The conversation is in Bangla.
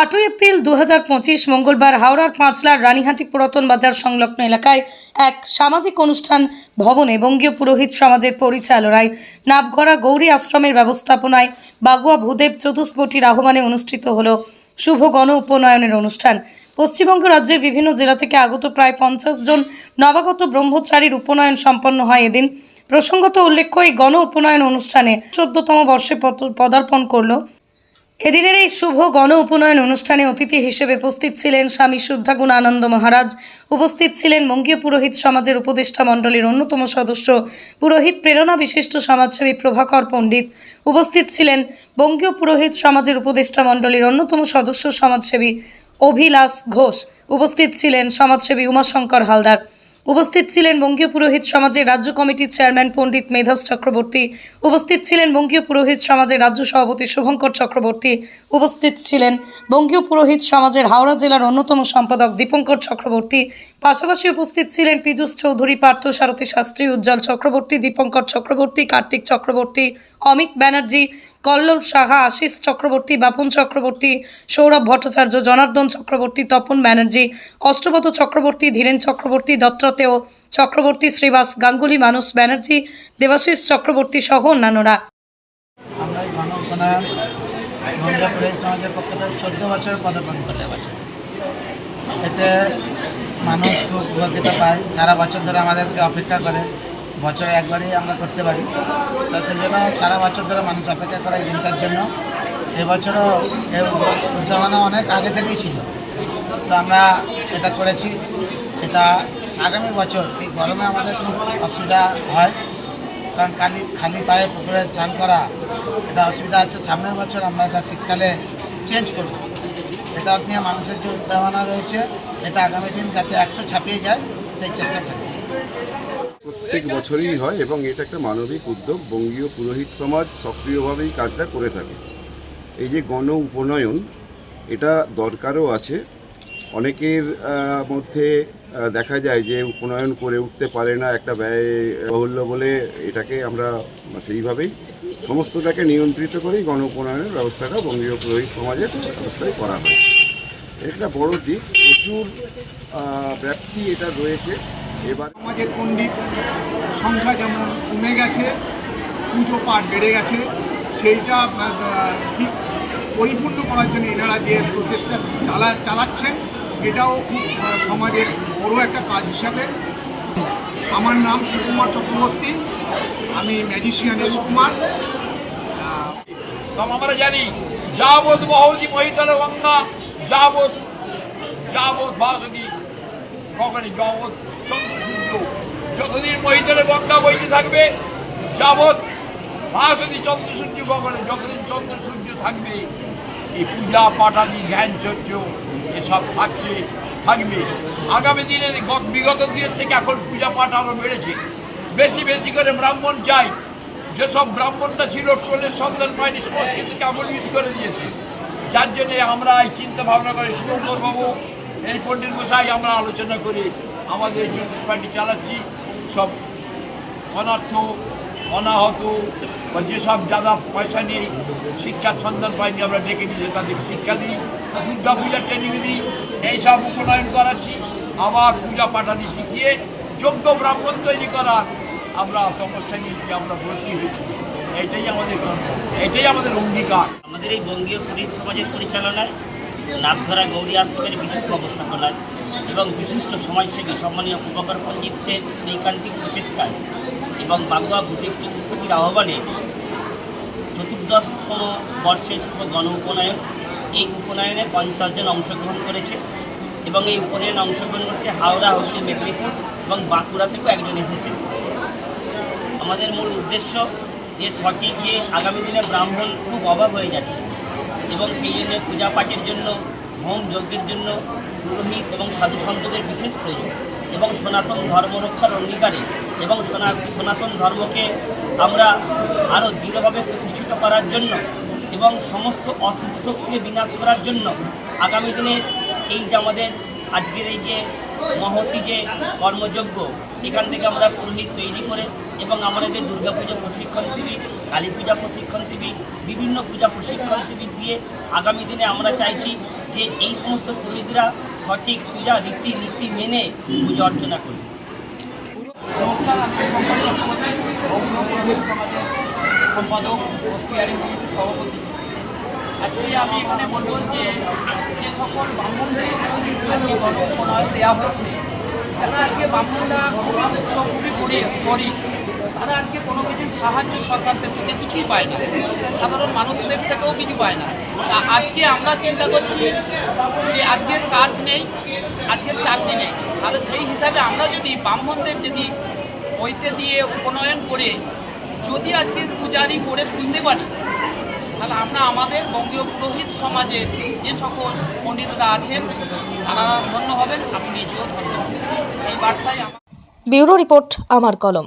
আটই এপ্রিল দু হাজার পঁচিশ মঙ্গলবার হাওড়ার পাঁচলার রানীহাটি পুরাতন বাজার সংলগ্ন এলাকায় এক সামাজিক অনুষ্ঠান ভবনে বঙ্গীয় পুরোহিত সমাজের পরিচালনায় নাবঘরা গৌরী আশ্রমের ব্যবস্থাপনায় বাগুয়া ভূদেব চতুষ্পটির আহ্বানে অনুষ্ঠিত হল শুভ গণ উপনয়নের অনুষ্ঠান। পশ্চিমবঙ্গ রাজ্যের বিভিন্ন জেলা থেকে আগত প্রায় পঞ্চাশ জন নবাগত ব্রহ্মচারীর উপনয়ন সম্পন্ন হয় এদিন। প্রসঙ্গত উল্লেখ্য, এই গণ উপনয়ন অনুষ্ঠানে চোদ্দতম বর্ষে পদ- পদার্পণ করল এদিনের এই শুভ গণ উপনয়ন অনুষ্ঠানে অতিথি হিসেবে উপস্থিত ছিলেন স্বামী শুদ্ধাগুণ আনন্দ মহারাজ। উপস্থিত ছিলেন বঙ্গীয় পুরোহিত সমাজের উপদেষ্টা মণ্ডলীর অন্যতম সদস্য, পুরোহিত প্রেরণা বিশিষ্ট সমাজসেবী প্রভাকর পণ্ডিত। উপস্থিত ছিলেন বঙ্গীয় পুরোহিত সমাজের উপদেষ্টা মণ্ডলীর অন্যতম সদস্য সমাজসেবী অভিলাষ ঘোষ। উপস্থিত ছিলেন সমাজসেবী উমাশঙ্কর হালদার। উপস্থিত ছিলেন বঙ্গীয় পুরোহিত সমাজের রাজ্য কমিটির চেয়ারম্যান পণ্ডিত মেধাস চক্রবর্তী। উপস্থিত ছিলেন বঙ্গীয় পুরোহিত সমাজের রাজ্য সভাপতি শুভঙ্কর চক্রবর্তী। উপস্থিত ছিলেন বঙ্গীয় পুরোহিত সমাজের হাওড়া জেলার অন্যতম সম্পাদক দীপঙ্কর চক্রবর্তী। পাশাপাশি উপস্থিত ছিলেন পীযূষ চৌধুরী, পার্থ সারথী শাস্ত্রী, উজ্জ্বল চক্রবর্তী, দীপঙ্কর চক্রবর্তী, কার্তিক চক্রবর্তী, অমিত ব্যানার্জি কল্লোল সাহা, আশিস চক্রবর্তী, বাপন চক্রবর্তী, সৌরভ ভট্টাচার্য, জনার্দন চক্রবর্তী, তপন ব্যানার্জি অষ্টপত চক্রবর্তী, ধীরেন চক্রবর্তী, দত্ততেও চক্রবর্তী, শ্রীবাস গাঙ্গুলি মানুষ ব্যানার্জি, দেবাশিস চক্রবর্তী সহ অন্যান্যরা। এতে মানুষ খুব উপকৃত পায়। সারা বছর ধরে আমাদেরকে অপেক্ষা করে। বছরে একবারই আমরা করতে পারি। তো সেই জন্য সারা বছর ধরে মানুষ অপেক্ষা করে এই দিনটার জন্য। এবছরও এর উদ্ভাবনা অনেক আগে থেকেই ছিল। তো আমরা এটা করেছি। এটা আগামী বছর এই গরমে আমাদের খুব অসুবিধা হয়। কারণ খালি খালি পায়ে পুকুরে স্নান করা, এটা অসুবিধা আছে সামনের বছর আমরা এটা শীতকালে চেঞ্জ করব। এটা নিয়ে মানুষের যে উদ্ভাবনা রয়েছে, এটা আগামী দিন যাতে একশো ছাপিয়ে যায়, সেই চেষ্টা থাকবে। প্রত্যেক বছরই হয় এবং এটা একটা মানবিক উদ্যোগ। বঙ্গীয় পুরোহিত সমাজ সক্রিয়ভাবেই কাজটা করে থাকে। এই যে গণ উপনয়ন, এটা দরকারও আছে। অনেকের মধ্যে দেখা যায় যে উপনয়ন করে উঠতে পারে না, একটা ব্যয় বাহুল্য বলে এটাকে আমরা সেইভাবেই সমস্তটাকে নিয়ন্ত্রিত করেই গণ উপনয়নের ব্যবস্থাটা বঙ্গীয় পুরোহিত সমাজের ব্যবস্থায় করা হয়। একটা বড় দিক, প্রচুর ব্যাপ্তি এটা রয়েছে। এবার সমাজের পণ্ডিত সংখ্যা যেমন কমে গেছে পুজো পাঠ বেড়ে গেছে সেইটা ঠিক পরিপূর্ণ করার জন্য এনারা যে প্রচেষ্টা চালা চালাচ্ছেন এটাও খুব সমাজের বড় একটা কাজ হিসাবে। আমার নাম সুকুমার চক্রবর্তী আমি ম্যাজিশিয়ানের সুকুমার তখন আমরা জানি যাবৎ বহতি মহিতল গঙ্গা যাবৎ যাবৎ ভাসতি কখনই যাবৎ চন্দ্র সূর্য যতদিন মহিতলে গঙ্গা বইতে থাকবে, যাবৎ ভাসতি চন্দ্র সূর্য কখনো যতদিন চন্দ্র সূর্য থাকবে, এই পূজা পাঠাদি, ধ্যান চর্য, এসব থাকছে, থাকবে। আগামী দিনে গত- বিগত দিনের থেকে এখন পূজা পাঠ আরও বেড়েছে। বেশি বেশি করে ব্রাহ্মণ চাই যেসব ব্রাহ্মণটা ছিল টোলের সন্ধান পায়নি, সংস্কৃতিকে আমল ইউজ করে দিয়েছে। যার জন্যে আমরা এই চিন্তা ভাবনা করে শুভঙ্কর বাবু এই পণ্ডিত মশাই আমরা আলোচনা করে। আমাদের চতুষ্পাটি চালাচ্ছি। সব অনার্থ, অনাহত, বা যেসব যারা পয়সা নিয়ে শিক্ষার সন্ধান পায়নি আমরা ডেকে নিয়ে তাদের শিক্ষা দিই। দুর্গা পূজার ট্রেনিং দিই এইসব উপনয়ন করাচ্ছি। আবার পূজা পাঠানি শিখিয়ে যোগ্য ব্রাহ্মণ তৈরি করার আমরা তপস্যা আমরা ব্রতী হয়েছি এটাই আমাদের এইটাই আমাদের অঙ্গীকার। আমাদের এই বঙ্গীয় পুরীর সমাজের পরিচালনায় নামধরা গৌরী আশ্রমের বিশেষ ব্যবস্থাপনায় এবং বিশিষ্ট সমাজসেবী সম্মানীয় প্রভাকর পণ্ডিতের ঐকান্তিক প্রচেষ্টায় এবং বাগুয়া ভূদেব চতুষ্পতির আহ্বানে চতুর্দশতম বর্ষের শুভ গণ উপনয়ন। এই উপনয়নে পঞ্চাশ জন অংশগ্রহণ করেছে এবং এই উপনয়নে অংশগ্রহণ করেছে হাওড়া হুগলি মেদিনীপুর এবং বাঁকুড়া থেকেও একজন এসেছে আমাদের মূল উদ্দেশ্য যে সঠিক যে আগামী দিনে ব্রাহ্মণ খুব অভাব হয়ে যাচ্ছে এবং সেই জন্য পূজা পাঠের জন্য, হোম যজ্ঞের জন্য পুরোহিত এবং সাধু সন্তদের বিশেষ প্রয়োজন এবং সনাতন ধর্ম রক্ষার অঙ্গীকারে এবং সনাতন ধর্মকে আমরা আরও দৃঢ়ভাবে প্রতিষ্ঠিত করার জন্য এবং সমস্ত অশুভ শক্তিকে বিনাশ করার জন্য আগামী দিনে এই যে আমাদের আজকের এই যে মহতি যে কর্মযজ্ঞ, এখান থেকে আমরা পুরোহিত তৈরি করে এবং আমাদের দুর্গাপুজো প্রশিক্ষণ শিবির, কালী পূজা প্রশিক্ষণ শিবির, বিভিন্ন পূজা প্রশিক্ষণ শিবির দিয়ে আগামী দিনে আমরা চাইছি যে এই সমস্ত পুরোহিতরা সঠিক পূজা, রীতি নীতি মেনে পুজো অর্চনা করবে। নমস্কার, আমি শঙ্কর চক্রবর্তী অগ্ন পুরোহিত সম্পাদক ও সভাপতি। আজকে আমি এখানে বলব যে যে সকল ব্রাহ্মণদের আজকে দেওয়া হচ্ছে, যারা আজকে ব্রাহ্মণরা খুবই দুষ্ট তারা আজকে কোনো কিছু সাহায্য সরকারদের থেকে কিছুই পায় না। সাধারণ মানুষদের থেকেও কিছু পায় না। আজকে আমরা চিন্তা করছি যে আজকের কাজ নেই আজকের চাকরি নেই। তাহলে সেই হিসাবে আমরা যদি ব্রাহ্মণদের যদি ওইতে দিয়ে উপনয়ন করে যদি আজকে পূজারি করে তুলতে পারি, তাহলে আমরা আমাদের বঙ্গীয় পুরোহিত সমাজে যে সকল পণ্ডিতরা আছেন, তারা ধন্য হবেন, আপনি নিজেও ধন্য হবেন। এই বার্তায় ব্যুরো রিপোর্ট, আমার কলম।